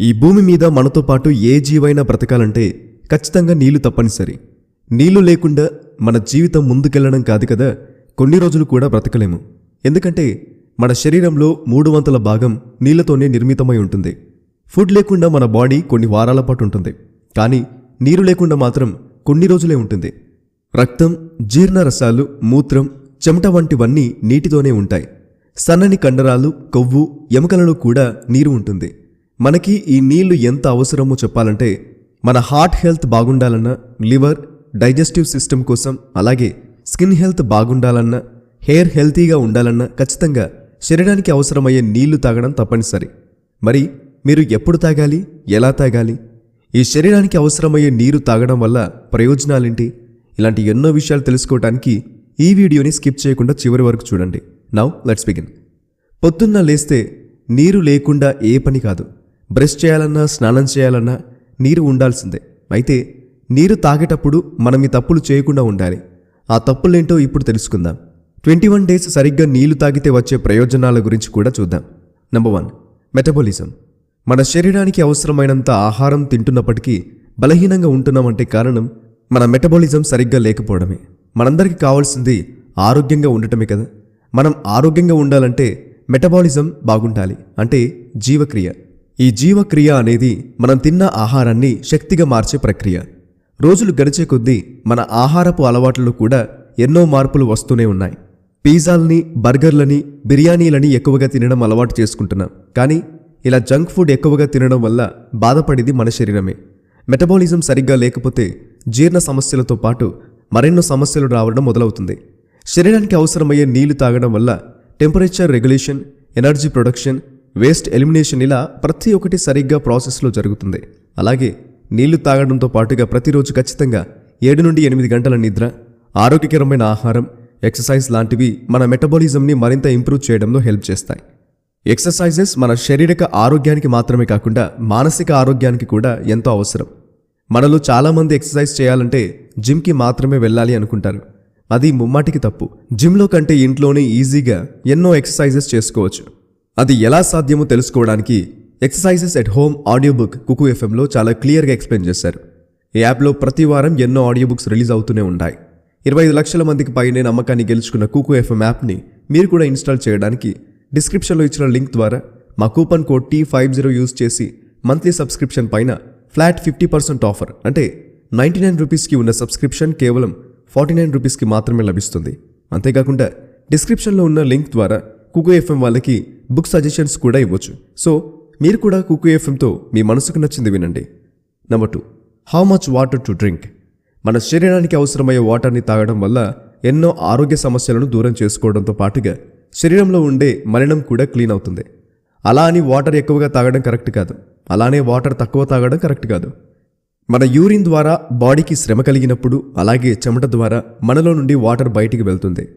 ఈ భూమి మీద మనతో పాటు ఏ జీవైనా బ్రతకాలంటే ఖచ్చితంగా నీళ్ళు తప్పనిసరి. నీళ్ళు లేకుండా మన జీవితం ముందుకెళ్ళడం కాదు కదా కొన్ని రోజులు కూడా బ్రతకలేము. ఎందుకంటే మన శరీరంలో మూడు వంతుల భాగం నీళ్ళతోనే నిర్మితమై ఉంటుంది. ఫుడ్ లేకుండా మన బాడీ కొన్ని వారాల పాటు ఉంటుంది. కానీ నీరు లేకుండా మాత్రం కొన్ని రోజులే ఉంటుంది. రక్తం జీర్ణరసాలు మూత్రం చెమట వంటివన్నీ నీటితోనే ఉంటాయి. సన్నని కండరాలు కొవ్వు ఎముకలలో కూడా నీరు ఉంటుంది. మనకి ఈ నీళ్ళు ఎంత అవసరమో చెప్పాలంటే మన హార్ట్ హెల్త్ బాగుండాలన్నా లివర్ డైజెస్టివ్ సిస్టమ్ కోసం అలాగే స్కిన్ హెల్త్ బాగుండాలన్నా హెయిర్ హెల్తీగా ఉండాలన్నా ఖచ్చితంగా శరీరానికి అవసరమయ్యే నీళ్ళు తాగడం తప్పనిసరి. మరి మీరు ఎప్పుడు తాగాలి? ఎలా తాగాలి? ఈ శరీరానికి అవసరమయ్యే నీరు తాగడం వల్ల ప్రయోజనాలేంటి? ఇలాంటి ఎన్నో విషయాలు తెలుసుకోవడానికి ఈ వీడియోని స్కిప్ చేయకుండా చివరి వరకు చూడండి. Now let's begin. పొద్దున్న లేస్తే నీరు లేకుండా ఏ పని కాదు. బ్రష్ చేయాలన్నా స్నానం చేయాలన్నా నీరు ఉండాల్సిందే. అయితే నీరు తాగేటప్పుడు మనం ఈ తప్పులు చేయకుండా ఉండాలి. ఆ తప్పులేంటో ఇప్పుడు తెలుసుకుందాం. ట్వంటీ వన్ డేస్ సరిగ్గా నీళ్ళు తాగితే వచ్చే ప్రయోజనాల గురించి కూడా చూద్దాం. నెంబర్ వన్ మెటబాలిజం మన శరీరానికి అవసరమైనంత ఆహారం తింటున్నప్పటికీ బలహీనంగా ఉంటున్నామంటే కారణం మన మెటబాలిజం సరిగ్గా లేకపోవడమే. మనందరికీ కావాల్సింది ఆరోగ్యంగా ఉండటమే కదా. మనం ఆరోగ్యంగా ఉండాలంటే మెటబాలిజం బాగుండాలి. అంటే జీవక్రియ. ఈ జీవక్రియ అనేది మనం తిన్న ఆహారాన్ని శక్తిగా మార్చే ప్రక్రియ. రోజులు గడిచే కొద్దీ మన ఆహారపు అలవాట్లు కూడా ఎన్నో మార్పులు వస్తూనే ఉన్నాయి. పిజ్జాల్ని బర్గర్లని బిర్యానీలని ఎక్కువగా తినడం అలవాటు చేసుకుంటున్నాం. కానీ ఇలా జంక్ ఫుడ్ ఎక్కువగా తినడం వల్ల బాధపడేది మన శరీరమే. మెటబాలిజం సరిగ్గా లేకపోతే జీర్ణ సమస్యలతో పాటు మరెన్నో సమస్యలు రావడం మొదలవుతుంది. శరీరానికి అవసరమయ్యే నీళ్ళు తాగడం వల్ల temperature regulation energy production waste elimination ఇలా ప్రతి ఒక్కటి సరిగ్గా ప్రాసెస్లో జరుగుతుంది. అలాగే నీళ్ళు తాగడంతో పాటుగా ప్రతిరోజు ఖచ్చితంగా ఏడు నుండి ఎనిమిది గంటల నిద్ర ఆరోగ్యకరమైన ఆహారం ఎక్సర్సైజ్ లాంటివి మన మెటబాలిజంని మరింత ఇంప్రూవ్ చేయడంలో హెల్ప్ చేస్తాయి. ఎక్సర్సైజెస్ మన శారీరక ఆరోగ్యానికి మాత్రమే కాకుండా మానసిక ఆరోగ్యానికి కూడా ఎంతో అవసరం. మనలో చాలామంది ఎక్సర్సైజ్ చేయాలంటే జిమ్కి మాత్రమే వెళ్ళాలి అనుకుంటారు. అది ముమ్మాటికి తప్పు. జిమ్లో కంటే ఇంట్లోనే ఈజీగా ఎన్నో ఎక్సర్సైజెస్ చేసుకోవచ్చు. అది ఎలా సాధ్యమో తెలుసుకోవడానికి exercises at home audio book Kuku ఎఫ్ఎంలో చాలా క్లియర్గా ఎక్స్ప్లెయిన్ చేశారు. ఈ యాప్లో ప్రతి వారం ఎన్నో ఆడియో బుక్స్ రిలీజ్ అవుతూనే ఉంటాయి. ఇరవై ఐదు లక్షల మందికి పైనే నమ్మకాన్ని గెలుచుకున్న కుకు ఎఫ్ఎం యాప్ని మీరు కూడా ఇన్స్టాల్ చేయడానికి డిస్క్రిప్షన్లో ఇచ్చిన లింక్ ద్వారా మా coupon code T five zero use చేసి మంత్లీ సబ్స్క్రిప్షన్ పైన ఫ్లాట్ ఫిఫ్టీ పర్సెంట్ ఆఫర్ అంటే నైంటీ నైన్ రూపీస్కి ఉన్న సబ్స్క్రిప్షన్ కేవలం ఫార్టీ నైన్ రూపీస్కి మాత్రమే లభిస్తుంది. అంతేకాకుండా డిస్క్రిప్షన్లో ఉన్న లింక్ ద్వారా కుకు ఎఫ్ఎం వాళ్ళకి బుక్ సజెషన్స్ కూడా ఇవ్వచ్చు. సో మీరు కూడా కుకు ఎఫ్ఎంతో మీ మనసుకు నచ్చింది వినండి. Number two how much water to drink మన శరీరానికి అవసరమయ్యే వాటర్ని తాగడం వల్ల ఎన్నో ఆరోగ్య సమస్యలను దూరం చేసుకోవడంతో పాటుగా శరీరంలో ఉండే మలినం కూడా క్లీన్ అవుతుంది. అలా అని వాటర్ ఎక్కువగా తాగడం కరెక్ట్ కాదు. అలానే వాటర్ తక్కువ తాగడం కరెక్ట్ కాదు. మన యూరిన్ ద్వారా బాడీకి శ్రమ కలిగినప్పుడు అలాగే చెమట ద్వారా మనలో నుండి వాటర్ బయటికి వెళ్తుంది.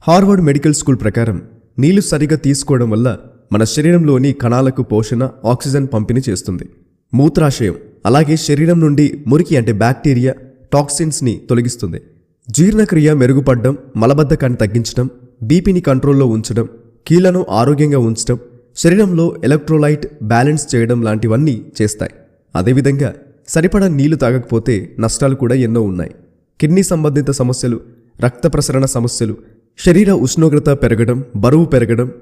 హార్వర్డ్ మెడికల్ స్కూల్ ప్రకారం నీళ్ళు సరిగా తీసుకోవడం వల్ల మన శరీరంలోని కణాలకు పోషణ ఆక్సిజన్ పంపిణీ చేస్తుంది. మూత్రాశయం అలాగే శరీరం నుండి మురికి అంటే బ్యాక్టీరియా టాక్సిన్స్ని తొలగిస్తుంది. జీర్ణక్రియ మెరుగుపడడం మలబద్ధకాన్ని తగ్గించడం బీపీని కంట్రోల్లో ఉంచడం కీళ్ళను ఆరోగ్యంగా ఉంచడం శరీరంలో ఎలక్ట్రోలైట్ బ్యాలెన్స్ చేయడం లాంటివన్నీ చేస్తాయి. అదేవిధంగా సరిపడా నీళ్ళు తాగకపోతే నష్టాలు కూడా ఎన్నో ఉన్నాయి. కిడ్నీ సంబంధిత సమస్యలు రక్త ప్రసరణ సమస్యలు శరీర ఉష్ణోగ్రత పెరగడం బరువు పెరగడం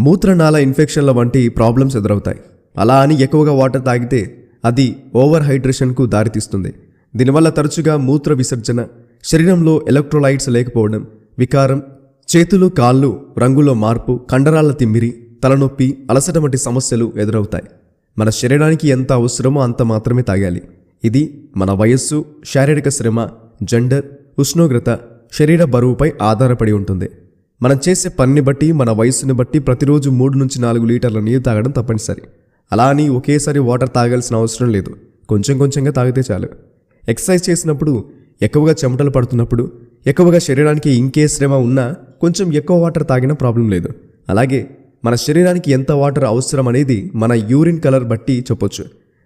మూత్రనాళ ఇన్ఫెక్షన్ల వంటి ప్రాబ్లమ్స్ ఎదురవుతాయి. అలా అని ఎక్కువగా వాటర్ తాగితే అది ఓవర్ హైడ్రేషన్కు దారితీస్తుంది. దీనివల్ల తరచుగా మూత్ర విసర్జన శరీరంలో ఎలక్ట్రోలైట్స్ లేకపోవడం వికారం చేతులు కాళ్ళు రంగులో మార్పు కండరాల తిమ్మిరి తలనొప్పి అలసట వంటి సమస్యలు ఎదురవుతాయి. మన శరీరానికి ఎంత అవసరమో అంత మాత్రమే తాగాలి. ఇది మన వయస్సు శారీరక శ్రమ జెండర్ ఉష్ణోగ్రత శరీర బరువుపై ఆధారపడి ఉంటుంది. మనం చేసే పనిని బట్టి మన వయస్సుని బట్టి ప్రతిరోజు మూడు నుంచి నాలుగు లీటర్ల నీరు తాగడం తప్పనిసరి. అలా అని ఒకేసారి వాటర్ తాగాల్సిన అవసరం లేదు. కొంచెం కొంచెంగా తాగితే చాలు. ఎక్సర్సైజ్ చేసినప్పుడు ఎక్కువగా చెమటలు పడుతున్నప్పుడు ఎక్కువగా శరీరానికి ఇంకే శ్రమ ఉన్నా కొంచెం ఎక్కువ వాటర్ తాగినా ప్రాబ్లం లేదు. అలాగే మన శరీరానికి ఎంత వాటర్ అవసరం అనేది మన యూరిన్ కలర్ బట్టి చెప్పొచ్చు.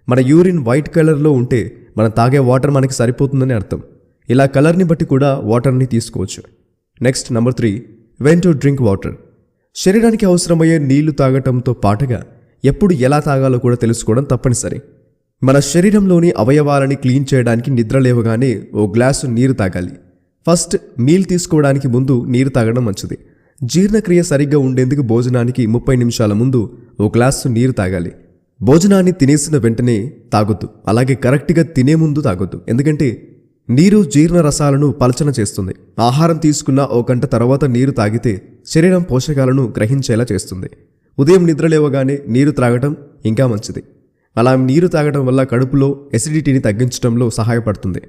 మన యూరిన్ వైట్ కలర్లో ఉంటే మనం తాగే వాటర్ మనకి సరిపోతుందని అర్థం. ఇలా కలర్ని బట్టి కూడా వాటర్ని తీసుకోవచ్చు. Next number three when to drink water శరీరానికి అవసరమయ్యే నీళ్ళు తాగటంతో పాటుగా ఎప్పుడు ఎలా తాగాలో కూడా తెలుసుకోవడం తప్పనిసరి. మన శరీరంలోని అవయవాలని క్లీన్ చేయడానికి నిద్ర లేవగానే ఓ గ్లాసు నీరు తాగాలి. ఫస్ట్ మీల్ తీసుకోవడానికి ముందు నీరు తాగడం మంచిది. జీర్ణక్రియ సరిగ్గా ఉండేందుకు భోజనానికి ముప్పై నిమిషాల ముందు ఓ గ్లాసు నీరు తాగాలి. భోజనాన్ని తినేసిన వెంటనే తాగొద్దు. అలాగే కరెక్ట్గా తినే ముందు తాగొద్దు. ఎందుకంటే నీరు జీర్ణ రసాలను పలచన చేస్తుంది. ఆహారం తీసుకున్న ఓ గంట తర్వాత నీరు తాగితే శరీరం పోషకాలను గ్రహించేలా చేస్తుంది. ఉదయం నిద్ర లేవగానే నీరు త్రాగటం ఇంకా మంచిది. అలా నీరు తాగడం వల్ల కడుపులో ఎసిడిటీని తగ్గించడంలో సహాయపడుతుంది.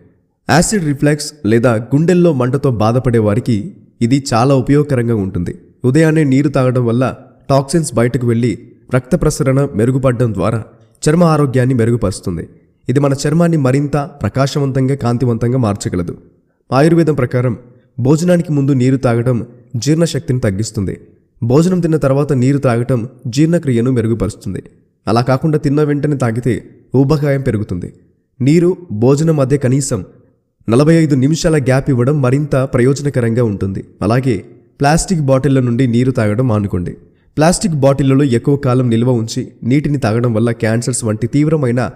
యాసిడ్ రిఫ్లెక్స్ లేదా గుండెల్లో మంటతో బాధపడే వారికి ఇది చాలా ఉపయోగకరంగా ఉంటుంది. ఉదయాన్నే నీరు తాగడం వల్ల టాక్సిన్స్ బయటకు వెళ్ళి రక్త ప్రసరణ మెరుగుపడడం ద్వారా చర్మ ఆరోగ్యాన్ని మెరుగుపరుస్తుంది. ఇది మన చర్మాన్ని మరింత ప్రకాశవంతంగా కాంతివంతంగా మార్చగలదు. ఆయుర్వేదం ప్రకారం భోజనానికి ముందు నీరు తాగడం జీర్ణశక్తిని తగ్గిస్తుంది. భోజనం తిన్న తర్వాత నీరు తాగటం జీర్ణక్రియను మెరుగుపరుస్తుంది. అలా కాకుండా తిన్న వెంటనే తాగితే ఊబకాయం పెరుగుతుంది. నీరు భోజనం మధ్య కనీసం నలభై ఐదు నిమిషాల గ్యాప్ ఇవ్వడం మరింత ప్రయోజనకరంగా ఉంటుంది. అలాగే ప్లాస్టిక్ బాటిళ్ళ నుండి నీరు తాగడం మానుకోండి. ప్లాస్టిక్ బాటిళ్ళలో ఎక్కువ కాలం నిల్వ ఉంచి నీటిని తాగడం వల్ల క్యాన్సర్స్ వంటి తీవ్రమైన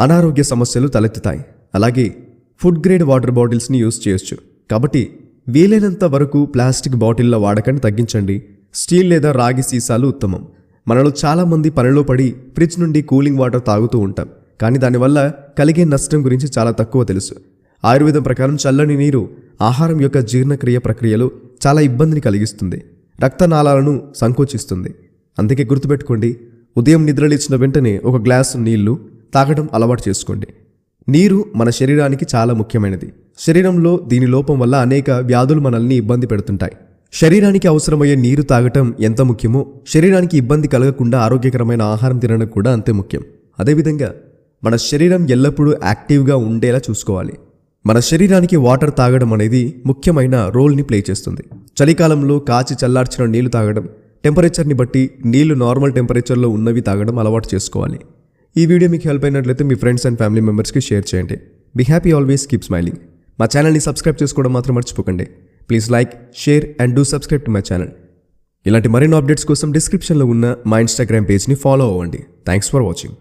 అనారోగ్య సమస్యలు తలెత్తుతాయి. అలాగే ఫుడ్ గ్రేడ్ వాటర్ బాటిల్స్ని యూజ్ చేయొచ్చు. కాబట్టి వీలైనంత వరకు ప్లాస్టిక్ బాటిళ్ళ వాడకాన్ని తగ్గించండి. స్టీల్ లేదా రాగి సీసాలు ఉత్తమం. మనలో చాలామంది పనిలో పడి ఫ్రిడ్జ్ నుండి కూలింగ్ వాటర్ తాగుతూ ఉంటాం. కానీ దానివల్ల కలిగే నష్టం గురించి చాలా తక్కువ తెలుసు. ఆయుర్వేదం ప్రకారం చల్లని నీరు ఆహారం యొక్క జీర్ణక్రియ ప్రక్రియలో చాలా ఇబ్బందిని కలిగిస్తుంది. రక్తనాళాలను సంకోచిస్తుంది. అందుకే గుర్తుపెట్టుకోండి ఉదయం నిద్రలేచిన వెంటనే ఒక గ్లాసు నీళ్ళు తాగడం అలవాటు చేసుకోండి. నీరు మన శరీరానికి చాలా ముఖ్యమైనది. శరీరంలో దీని లోపం వల్ల అనేక వ్యాధులు మనల్ని ఇబ్బంది పెడుతుంటాయి. శరీరానికి అవసరమయ్యే నీరు తాగటం ఎంత ముఖ్యమో శరీరానికి ఇబ్బంది కలగకుండా ఆరోగ్యకరమైన ఆహారం తినడం కూడా అంతే ముఖ్యం. అదేవిధంగా మన శరీరం ఎల్లప్పుడూ యాక్టివ్గా ఉండేలా చూసుకోవాలి. మన శరీరానికి వాటర్ తాగడం అనేది ముఖ్యమైన రోల్ని ప్లే చేస్తుంది. చలికాలంలో కాచి చల్లార్చిన నీళ్ళు తాగడం టెంపరేచర్ని బట్టి నీళ్ళు నార్మల్ టెంపరేచర్లో ఉన్నవి తాగడం అలవాటు చేసుకోవాలి. ఈ వీడియో మీకు హెల్ప్ అయినట్లయితే మీ ఫ్రెండ్స్ అండ్ ఫ్యామిలీ మెంబర్స్కి షేర్ చేయండి. Be happy always keep smiling మా ఛానల్ని సబ్స్క్రైబ్ చేసుకోవడం మాత్రం మర్చిపోకండి. Please like share and do subscribe to my channel ఇలాంటి మరిన్ని అప్డేట్స్ కోసం డిస్క్రిప్షన్లో ఉన్న మా ఇన్స్టాగ్రామ్ పేజ్ని ఫాలో అవ్వండి. Thanks for watching